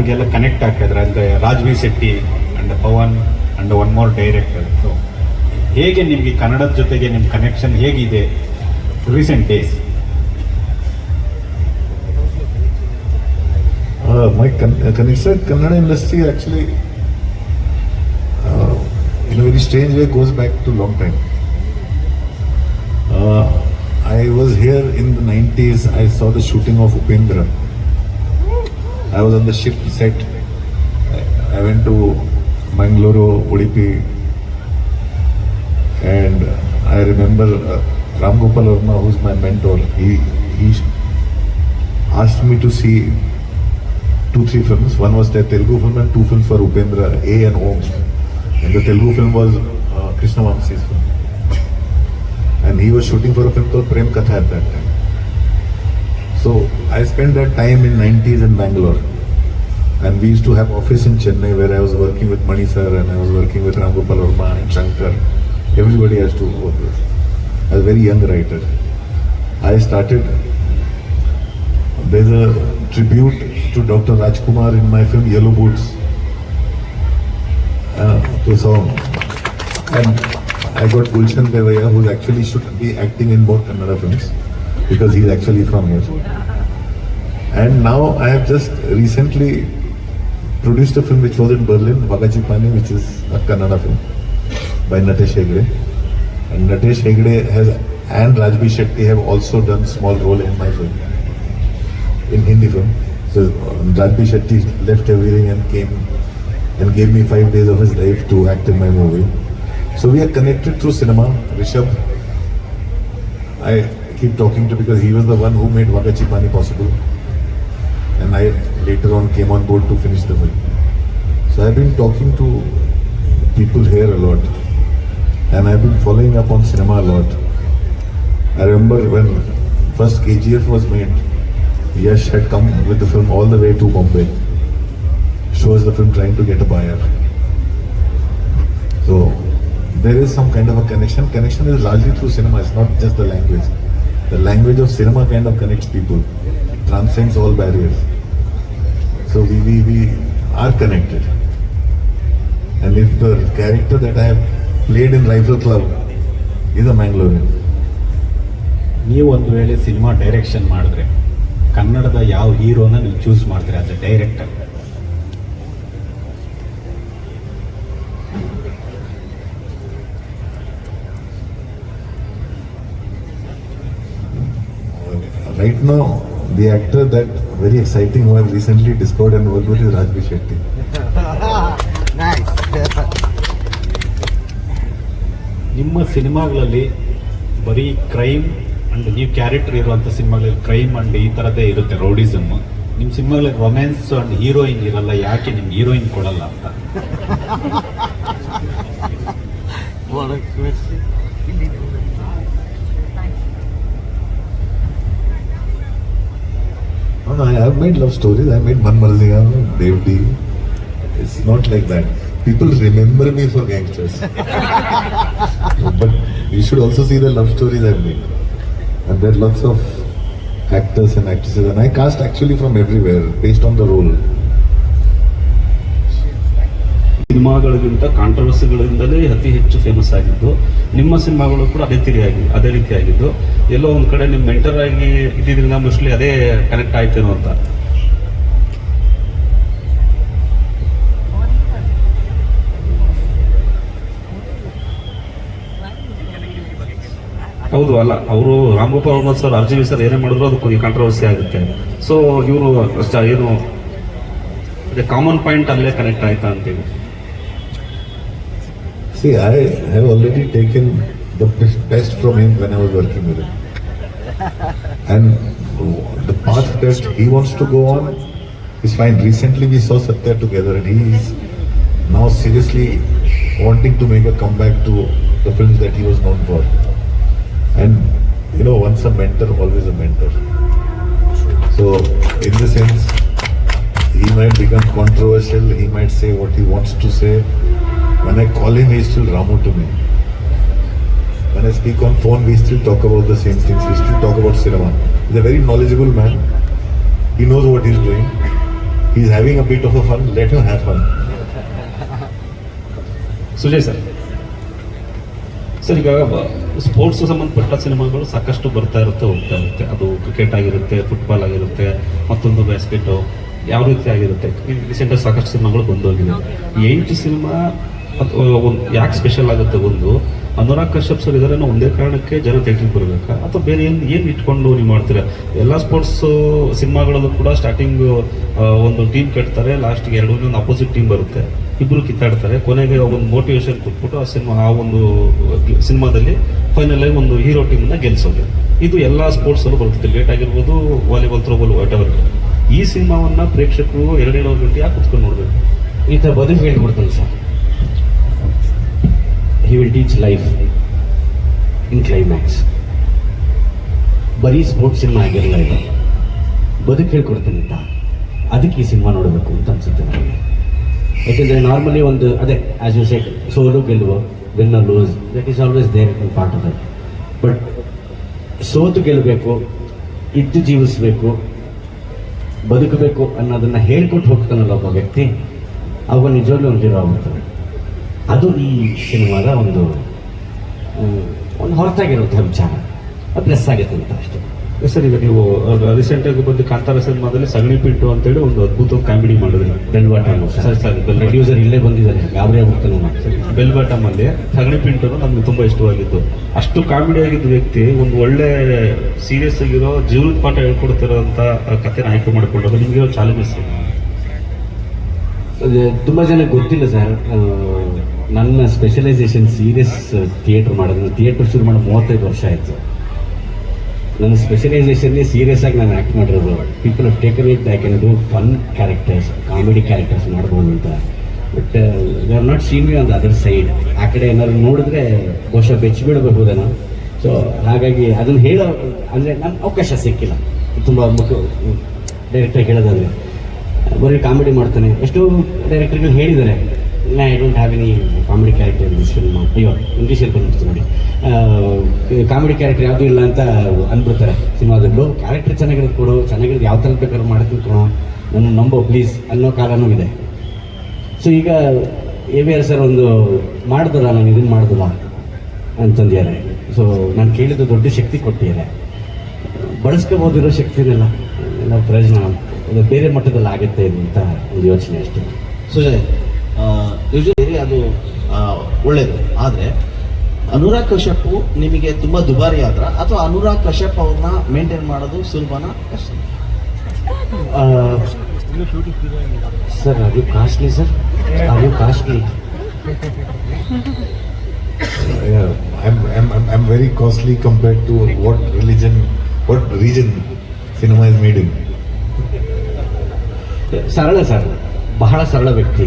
ಅವ್ರಿಗೆಲ್ಲ ಕನೆಕ್ಟ್ ಆಗ್ತಾ ಇದ್ರೆ ಅಂದ್ರೆ Raj B Shetty and Pavan and one more director so ಹೇಗೆ ನಿಮ್ಗೆ ಕನ್ನಡದ ಜೊತೆಗೆ ನಿಮ್ಮ ಕನೆಕ್ಷನ್ ಹೇಗಿದೆ recent days my connection Kannada industry actually in very strange way goes back to long time I was here in the nineties I saw the shooting of Upendra I was on the ship set. I, went to Mangalore, Udupi, and I remember uh, Ram Gopal Verma, who's my mentor. He he asked me to see two, three films. One was the Telugu film and two films for Upendra, A and O. And the Telugu film was uh, Krishna Vamsi's film. And he was shooting for a film called Prem Katha at that time. So I spent that time in 90s in Bangalore. And we used to have office in Chennai where I was working with Mani sir and I was working with Ramgopal Verma and Shankar. Everybody has to work with. I was a very young writer. I started there's a tribute to Dr. Rajkumar in my film Yellow Boots. Uh, to song. And I got Gulshan Devaya, who actually should be acting in both Kannada films because he's actually from here. And now I have just recently produced a film which was in Berlin, Vagaji Pani, which is a Kannada film by Natesh Hegde. And Natesh Hegde has and Rajbi Shetty have also done small role in my film in Hindi film. So um, Rajbi Shetty left everything and came and gave me five days of his life to act in my movie. So we are connected through cinema. Rishabh, I keep talking to because he was the one who made Vagachi Chipani possible. And I later on came on board to finish the film. So I've been talking to people here a lot. And I've been following up on cinema a lot. I remember when first KGF was made, Yash had come with the film all the way to Bombay. Shows the film trying to get a buyer. So there is some kind of a connection. Connection is largely through cinema, it's not just the language. The language of cinema kind of connects people, it transcends all barriers. So we, we, we are connected. And if the character that I have played in Rifle Club is a Mangalorean, ನೀವು ಒಂದು ವೇಳೆ cinema direction ಮಾಡಿದ್ರೆ ಕನ್ನಡದ ಯಾವ ಹೀರೋನ ನೀವು choose ಮಾಡ್ತೀರಿ as a director know the actor that very exciting who I recently discovered and worked with ನಿಮ್ಮ ಸಿನಿಮಾಗಳಲ್ಲಿ ಬರೀ ಕ್ರೈಮ್ ಅಂಡ್ ನ್ಯೂ ಕ್ಯಾರೆಕ್ಟರ್ ಇರುವಂಥ ಸಿನಿಮಾಗಳಲ್ಲಿ ಕ್ರೈಮ್ ಅಂಡ್ ಈ ಥರದ್ದೇ ಇರುತ್ತೆ ರೌಡಿಸಮ್ ನಿಮ್ಮ ಸಿನಿಮಾಗಳಲ್ಲಿ ರೊಮ್ಯಾನ್ಸ್ ಅಂಡ್ ಹೀರೋಯಿನ್ ಇರಲ್ಲ ಯಾಕೆ ನಿಮ್ಗೆ ಹೀರೋಯಿನ್ ಕೊಡಲ್ಲ ಅಂತ? Question I have made love stories. I made Man Marziya, Devdi. It's not like that. People remember me for gangsters. but you should also see the love stories I've made. And there are lots of actors and actresses. And I cast actually from everywhere based on the role. ಸಿನಿಮಾಗಳಿಗಿಂತ ಕಾಂಟ್ರವರ್ಸಿಗಳಿಂದಲೇ ಅತಿ ಹೆಚ್ಚು famous ಆಗಿದ್ದು, ನಿಮ್ಮ ಸಿನಿಮಾಗಳು ಕೂಡ ಅದೇ ತಿರಿಯಾಗಿ ಅದೇ ರೀತಿ ಆಗಿದ್ದು, ಎಲ್ಲೋ ಒಂದು ಕಡೆ ನಿಮ್ಮ ಮೆಂಟರ್ ಆಗಿ ಇದ್ದಿದ್ರಿಂದ ಮೋಸ್ಟ್ಲಿ ಅದೇ ಕನೆಕ್ಟ್ ಆಯ್ತೇನೋ ಅಂತ. ಹೌದು, ಅಲ್ಲ, ಅವರು Ramgopal sir R G V sir ಏನೇ ಮಾಡಿದ್ರು ಅದು ಕಾಂಟ್ರವರ್ಸಿ ಆಗುತ್ತೆ. ಸೊ ಇವರು ಏನು, ಅದೇ ಕಾಮನ್ ಪಾಯಿಂಟ್ ಅಲ್ಲೇ ಕನೆಕ್ಟ್ ಆಯ್ತಾ ಅಂತೇಳಿ See, I have already taken the best- from him when I was working with him. And the path that he wants to go on is fine. Recently we saw Satya together and he is now seriously wanting to make a comeback to the films that he was known for. And you know, once a mentor, always a mentor. So, in the sense, he might become controversial, he might say what he wants to say. When I call him, he still Ramu to me. When I speak on phone, we still talk about the same things. We still talk about cinema. He's a very knowledgeable man. He knows what he's doing. He's having a bit of a fun. Let him have fun. Sujay sir sir ಇವಾಗ sports ಸಂಬಂಧಪಟ್ಟ ಸಿನಿಮಾಗಳು ಸಾಕಷ್ಟು ಬರ್ತಾ ಇರುತ್ತೆ ಹೋಗ್ತಾ ಇರುತ್ತೆ ಅದು cricket ಆಗಿರುತ್ತೆ ಫುಟ್ಬಾಲ್ ಆಗಿರುತ್ತೆ ಮತ್ತೊಂದು ಬ್ಯಾಸ್ಕೆಟು ಯಾವ ರೀತಿ ಆಗಿರುತ್ತೆ ರೀಸೆಂಟಾಗಿ ಸಾಕಷ್ಟು ಸಿನಿಮಾಗಳು ಬಂದೋಗಿದೆ ಎಂಟು ಸಿನಿಮಾ ಒಂದು ಯಾಕೆ ಸ್ಪೆಷಲ್ ಆಗುತ್ತೆ ಒಂದು? ಅನುರಾಗ್ ಕಶ್ಯಪ್ ಸರ್ ಇದಾರೆ ಒಂದೇ ಕಾರಣಕ್ಕೆ ಜನ ಥಿಯೇಟ್ರಿಗೆ ಬರಬೇಕಾ? ಅಥವಾ ಬೇರೆ ಏನು ಏನು ಇಟ್ಕೊಂಡು ನೀವು ಮಾಡ್ತೀರಾ? ಎಲ್ಲ ಸ್ಪೋರ್ಟ್ಸ್ ಸಿನಿಮಾಗಳಲ್ಲೂ ಕೂಡ ಸ್ಟಾರ್ಟಿಂಗ್ ಒಂದು ಟೀಮ್ ಕಟ್ತಾರೆ ಲಾಸ್ಟ್ಗೆ ಎರಡು ಒಂದು ಅಪೋಸಿಟ್ ಟೀಮ್ ಬರುತ್ತೆ. ಇಬ್ಬರು ಕಿತ್ತಾಡ್ತಾರೆ. ಕೊನೆಗೆ ಒಂದು ಮೋಟಿವೇಶನ್ ಕೊಟ್ಬಿಟ್ಟು ಆ ಸಿನಿಮಾ ಆ ಒಂದು ಸಿನಿಮಾದಲ್ಲಿ ಫೈನಲ್ ಆಗಿ ಒಂದು ಹೀರೋ ಟೀಮ್ನ ಗೆಲ್ಸೋದು. ಇದು ಎಲ್ಲ ಸ್ಪೋರ್ಟ್ಸಲ್ಲೂ ಬರುತ್ತೆ. ಕ್ರಿಕೆಟ್ ಆಗಿರ್ಬೋದು ವಾಲಿಬಾಲ್ ಥ್ರೋಬಾಲ್ ವಾಟ್ ಎವರ್ ಈ ಸಿನಿಮಾವನ್ನ ಪ್ರೇಕ್ಷಕರು ಎರಡೆರಡು ಗಂಟೆ ಯಾಕೆ ಕುತ್ಕೊಂಡು ಈ ಥರ ಬದುಕು ಹೇಳ್ಕೊಡ್ತಾನೆ ಸರ್ ಲೈಫ್ ಇನ್ ಕ್ಲೈಮ್ಯಾಕ್ಸ್ ಬರೀ ಸ್ಪೋರ್ಟ್ಸ್ ಸಿನಿಮಾ ಆಗಿರಲ್ಲ ಇದು. ಬದುಕು ಹೇಳ್ಕೊಡ್ತೀನಿ ಅಂತ. ಅದಕ್ಕೆ ಈ ಸಿನಿಮಾ ನೋಡಬೇಕು ಅಂತ ಅನಿಸುತ್ತೆ ನನಗೆ. ಯಾಕೆಂದರೆ ನಾರ್ಮಲಿ ಒಂದು, ಅದೇ ಆ್ಯಸ್ ಯು ಸೆಟ್ ಸೋಲು ಗೆಲ್ಲುವ win lose that is always there in part of that but ಸೋತು ಗೆಲ್ಲಬೇಕು, ಇದ್ದು ಜೀವಿಸಬೇಕು, ಬದುಕಬೇಕು ಅನ್ನೋದನ್ನು ಹೇಳ್ಕೊಟ್ಟು ಹೋಗ್ತಾನಲ್ಲ ಒಬ್ಬ ವ್ಯಕ್ತಿ, ಅವಾಗ ನಿಜವಾಗ್ಲೂ ಒಂದು ಹೀರೋ ಆಗ್ಬಿಡ್ತಾನೆ. ಅದು ಈ ಸಿನಿಮಾದ ಒಂದು ಒಂದು ಹೊರತಾಗಿರುವಂಥ ವಿಚಾರ ಪ್ಲಸ್ ಆಗುತ್ತೆ ಅಂತ ಅಷ್ಟೇ. ಸರ್ ಈಗ ನೀವು ರೀಸೆಂಟಾಗಿ ಬಂದು ಕಾಂತಾರ ಸಿನಿಮಾದಲ್ಲಿ ಸಗಣಿ ಪಿಂಟು ಅಂತೇಳಿ ಒಂದು ಅದ್ಭುತ ಕಾಮಿಡಿ ಮಾಡಿದ್ರು. Bell bottom sir sir producer ಇಲ್ಲೇ ಬಂದಿದ್ದಾರೆ. ಆಗ್ಬಿಡ್ತಾನೆ ಬೆಲ್ ಬಾಟಮ್ ಅಲ್ಲಿ ಸಗಣಿ ಪಿಂಟು ನಮ್ಗೆ ತುಂಬಾ ಇಷ್ಟವಾಗಿದ್ದು ಅಷ್ಟು ಕಾಮಿಡಿ ಆಗಿದ್ದ ವ್ಯಕ್ತಿ ಒಂದು ಒಳ್ಳೆ ಸೀರಿಯಸ್ ಆಗಿರೋ ಜೀವನದ ಪಾಠ ಹೇಳ್ಕೊಡ್ತಿರೋಂಥ ಕಥೆನ ಆಯ್ಕೆ ಮಾಡಿಕೊಂಡಾಗ ನಿಮ್ಗೆ ಚಾಲೆಂಜಸ್ ತುಂಬಾ ತುಂಬ ಜನ ಗೊತ್ತಿಲ್ಲ ಸರ್. ನನ್ನ ಸ್ಪೆಷಲೈಸೇಷನ್ ಸೀರಿಯಸ್ ಥಿಯೇಟ್ರ್ ಮಾಡೋದು. ಥಿಯೇಟ್ರ್ ಶುರು ಮಾಡೋ ಮೂವತ್ತೈದು ವರ್ಷ ಆಯಿತು. ನನ್ನ ಸ್ಪೆಷಲೈಸೇಷನ್ನೇ ಸೀರಿಯಸ್ ಆಗಿ ನಾನು ಆ್ಯಕ್ಟ್ ಮಾಡಿರೋದು. People of taken it I can do fun characters comedy characters ಮಾಡ್ಬೋದು ಅಂತ. But they are not seen me on the other side ಆ ಕಡೆ ಏನಾದ್ರು ನೋಡಿದ್ರೆ ಬಹುಶಃ ಬೆಚ್ಚಿ ಬಿಡಬಹುದೇನೋ ಸೊ ಹಾಗಾಗಿ ಅದನ್ನು ಹೇಳೋ, ಅಂದರೆ ನನ್ನ ಅವಕಾಶ ಸಿಕ್ಕಿಲ್ಲ. ತುಂಬ ಮುಖ್ಯ ಡೈರೆಕ್ಟಾಗಿ ಹೇಳೋದಂದ್ರೆ ಬರೀ ಕಾಮಿಡಿ ಮಾಡ್ತಾನೆ. ಎಷ್ಟೋ ಡೈರೆಕ್ಟರ್ಗಳು ಹೇಳಿದ್ದಾರೆ. I don't have any comedy character in this film ಅಯ್ಯೋ ಇಂಗ್ಲೀಷಲ್ಲಿ ಬಂದ್ಬಿಡ್ತು ನೋಡಿ. ಕಾಮಿಡಿ ಕ್ಯಾರೆಕ್ಟರ್ ಯಾವುದೂ ಇಲ್ಲ ಅಂತ ಅಂದ್ಬಿಡ್ತಾರೆ. ಸಿನಿಮಾದಲ್ಲೂ ಕ್ಯಾರೆಕ್ಟರ್ ಚೆನ್ನಾಗಿರೋದು ಕೊಡು, ಚೆನ್ನಾಗಿರೋದು ಯಾವ ಥರದ್ದು ಬೇಕಾದ್ರೂ ಮಾಡ್ತೀನಿ ಕೊಡೋ ನನ್ನ ನಂಬೋ ಪ್ಲೀಸ್ ಅನ್ನೋ ಕಾಲನೂ ಇದೆ. ಸೊ ಈಗ ಎ ವಿ ಆರ್ ಸರ್ ಒಂದು ಮಾಡಿದಲ್ಲ ನಾನು ಇದನ್ನು ಮಾಡಿದಲ್ಲ ಅಂತಂದಿದ್ದಾರೆ. ಸೊ ನಾನು ಕೇಳಿದ್ದು ದೊಡ್ಡ ಶಕ್ತಿ ಕೊಟ್ಟಿದ್ದಾರೆ. ಬಳಸ್ಕೋಬೋದಿರೋ ಶಕ್ತಿನೆಲ್ಲ ಎಲ್ಲ ಪ್ರಯೋಜನ ಬೇರೆ ಮಟ್ಟದಲ್ಲಿ ಆಗುತ್ತೆ ಅಂತ ಒಂದು ಯೋಚನೆ ಅಷ್ಟೇ. ಸುಜಯ್ ಯೂಶಲಿ ಅದು ಒಳ್ಳೆಯದು ಒಳ್ಳೇದು. ಆದರೆ ಅನುರಾಗ್ ಕಶ್ಯಪ್ ನಿಮಗೆ ತುಂಬ ದುಬಾರಿ ಆದ್ರ ಅಥವಾ ಅನುರಾಗ್ ಕಶ್ಯಪ್ ಅವ್ರನ್ನ ಮೇಂಟೈನ್ ಮಾಡೋದು ಸುಲಭನ ಕಷ್ಟ? ಸರ್ ಅದು ಕಾಸ್ಟ್ಲಿ ಸರ್ ಅದು costly I I'm, I'm, I'm, very very costly compared to what what what region cinema is made in. ಸರಳ ಸರ್ ಬಹಳ ಸರಳ ವ್ಯಕ್ತಿ.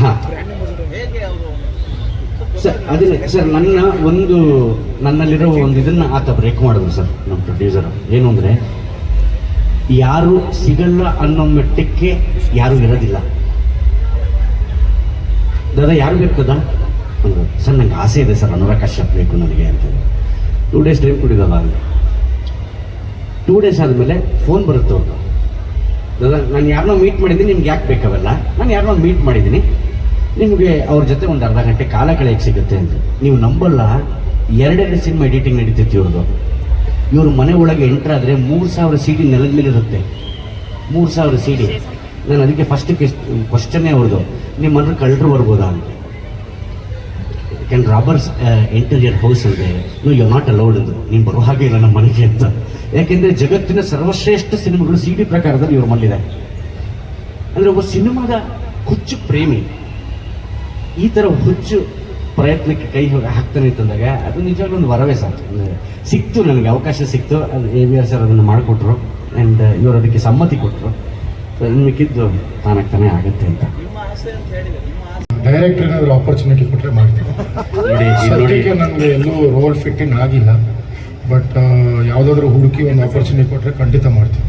ಹಾಂ. ಸರ್, ಅದೇ ಸರ್, ನನ್ನ ಒಂದು, ನನ್ನಲ್ಲಿರೋ ಒಂದು ಇದನ್ನ ಆತ ಬ್ರೇಕ್ ಮಾಡಿದ್ರು ಸರ್, ನಮ್ಮ ಪ್ರೊಡ್ಯೂಸರ್ ಏನು ಅಂದರೆ, ಯಾರು ಸಿಗಲ್ಲ ಅನ್ನೋ ಮಟ್ಟಕ್ಕೆ ಯಾರು ಇರೋದಿಲ್ಲ. ದಾದಾ, ಯಾರು ಬೇಕು ದಾ ಅಂದ್ರು ಸರ್, ನಂಗೆ ಆಸೆ ಇದೆ ಸರ್, ಅನುರಾಗ್ ಕಶ್ಯಪ್ ಬೇಕು ನನಗೆ ಅಂತ ಟೂ ಡೇಸ್ ಟೈಮ್ ಕೊಡಿದಲ್ಲ ಟೂ ಡೇಸ್ ಆದಮೇಲೆ ಫೋನ್ ಬರುತ್ತೆ ಅವ್ರದ್ದು ದಾದಾ ನಾನು ಯಾರನ್ನೋ ಮೀಟ್ ಮಾಡಿದ್ದೀನಿ ನಿಮ್ಗೆ ಯಾಕೆ ಬೇಕಾವಲ್ಲ ನಾನು ಯಾರನ್ನೋ ಮೀಟ್ ಮಾಡಿದ್ದೀನಿ ನಿಮಗೆ ಅವ್ರ ಜೊತೆ ಒಂದು ಅರ್ಧ ಗಂಟೆ ಕಾಲ ಕಳೆಯಕ್ಕೆ ಸಿಗುತ್ತೆ ಅಂತ ನೀವು ನಂಬಲ್ಲ, ಎರಡೆರಡು ಸಿನಿಮಾ ಎಡಿಟಿಂಗ್ ನಡೀತಿತ್ತು ಇವ್ರದ್ದು ಇವ್ರ ಮನೆ ಒಳಗೆ ಎಂಟ್ರಾದರೆ ಮೂರು ಸಾವಿರ ಸಿ ಡಿ ನೆಲದ ಮೇಲೆ ಇರುತ್ತೆ. ಮೂರು ಸಾವಿರ ಸಿ ಡಿ ನಾನು ಅದಕ್ಕೆ ಫಸ್ಟ್ ಕ್ವಶನ್ನೇ ಅವ್ರದ್ದು ನಿಮ್ಮನ್ನು ಮನೆ ಕಳ್ಳರು ಬರ್ಬೋದಾ ಅಂತ. ಕ್ಯಾನ್ ರಾಬರ್ಸ್ ಎಂಟರ್ ಹೌಸ್ ಇದೆ. ನೋ ಯು ನಾಟ್ ಅಲೌಡ್ ಅಂದ್ರು. ನೀನು ಬರೋ ಹಾಗೆ ಇಲ್ಲ ನಮ್ಮ ಮನೆಗೆ ಅಂತ. ಯಾಕೆಂದ್ರೆ ಜಗತ್ತಿನ ಸರ್ವಶ್ರೇಷ್ಠ ಸಿನಿಮಾಗಳು ಸಿ ಡಿ ಪ್ರಕಾರದಲ್ಲಿ ಇವರು ಮಲ್ಲಿದೆ. ಅಂದರೆ ಒಬ್ಬ ಸಿನಿಮಾದ ಹುಚ್ಚು ಪ್ರೇಮಿ ಈ ಥರ ಹುಚ್ಚು ಪ್ರಯತ್ನಕ್ಕೆ ಕೈ ಹೋಗಿ ಹಾಕ್ತಾನೆ ಅಂತಂದಾಗ ಅದು ನಿಜವಾಗ್ಲೂ ಒಂದು ವರವೇ ಸರ್ ಸಿಕ್ತು ನನಗೆ, ಅವಕಾಶ ಸಿಕ್ತು. ಅದು ಎ ವಿ ಆರ್ ಸರ್ ಅದನ್ನು ಮಾಡಿಕೊಟ್ರು. ಆ್ಯಂಡ್ ಇವರು ಅದಕ್ಕೆ ಸಮ್ಮತಿ ಕೊಟ್ಟರು ಸೊ ಇನ್ನು ಮಿಕ್ಕಿದ್ದು ತಾನಾಗ್ತಾನೆ ಆಗುತ್ತೆ ಅಂತ. ಡೈರೆಕ್ಟ್ ಏನಾದರೂ ಆಪರ್ಚುನಿಟಿ ಕೊಟ್ಟರೆ ಮಾಡ್ತೀನಿ. ನೋಡಿ ಇದು ನೋಡಿ. ಸದ್ಯಕ್ಕೆ ನನಗೆ ಎಲ್ಲೂ ರೋಲ್ ಫಿಟ್ಟಿಂಗ್ ಆಗಿಲ್ಲ. ಬಟ್ ಯಾವುದಾದ್ರೂ ಹುಡುಕಿ ಒಂದು ಆಪರ್ಚುನಿಟಿ ಕೊಟ್ಟರೆ ಖಂಡಿತ ಮಾಡ್ತೀನಿ.